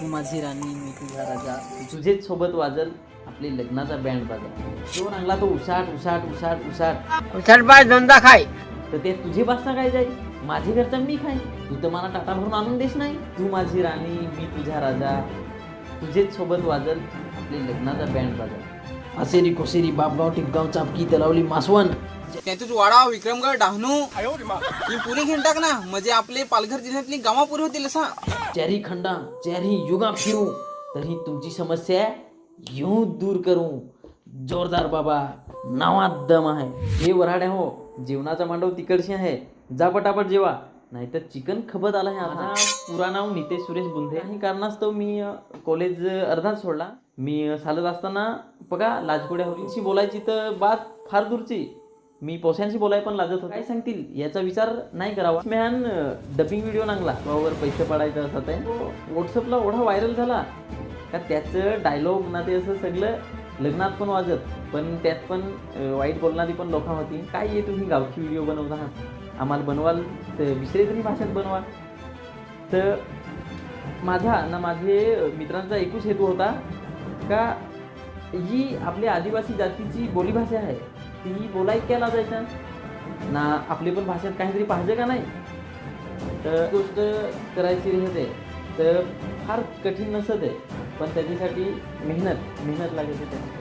तू माझी राणी मी तुझा राजा. तुझेच सोबत वाजल आपली लग्नाचा बँड बाजा. जो रंगला तो उसाट उसाट उसाट उसाट. उचलबाय दोनदा खाय. तर ते तुझे बासा काय जाईल? माझे घरचा मी खाईन. तू तर मला टाटा भरून आणून देस नाही. तू माझी राणी मी तुझा राजा. तुझेच सोबत वाजल आपली लग्नाचा बँड बाजा. असेरी कोसेरी बापगाव टिपगाव चापकी तलावली मासवण. त्यातूच वाडा विक्रमगड डहाणू ही पुरी घेऊन टाक ना. म्हणजे आपले पालघर जिल्ह्यातली गावा पुरी होतील असा. चारी खंडा चारी युगा फिरू तरी तुमची समस्या यूं दूर करू. जोरदार बाबा नावात दम आहे. हे वराड्या हो. जेवणाचा मांडव तिकडशी आहे. जा पटापट जेवा. नाहीतर चिकन खपत आला आहे आता. पुरा नाव नितेश सुरेश बुंधे आणि कारणास्तव मी कॉलेज अर्धाच सोडला. मी चालत असताना बघा लाजगोड्या होतींशी बोलायची तर बात फार दूरची. मी पोस्यांशी बोलाय पण लाजत होतो काय? सांगतील याचा विचार नाही करावा. मॅन डबिंग व्हिडिओ नांगला वर पैसे पडायचं असं ते. व्हॉट्सअपला एवढा व्हायरल झाला का त्याचं डायलॉग ना ते असं सगळं लग्नात पण वाजत पण त्यात पण वाईट बोलणारी पण लोक होती. काय आहे तुम्ही गावठी व्हिडिओ बनवता आहात? आम्हाला बनवाल तर दुसरे तरी भाषेत बनवा. तर माझा ना माझे मित्रांचा एकूच हेतू होता का ही आपल्या आदिवासी जातीची बोलीभाषा आहे. ती बोलाय केला लाजायच्या ना आपली पण भाषेत काहीतरी पाहिजे का नाही? तर गोष्ट करायची होते तर फार कठीण नसत आहे पण त्याच्यासाठी मेहनत मेहनत लागते त्याची.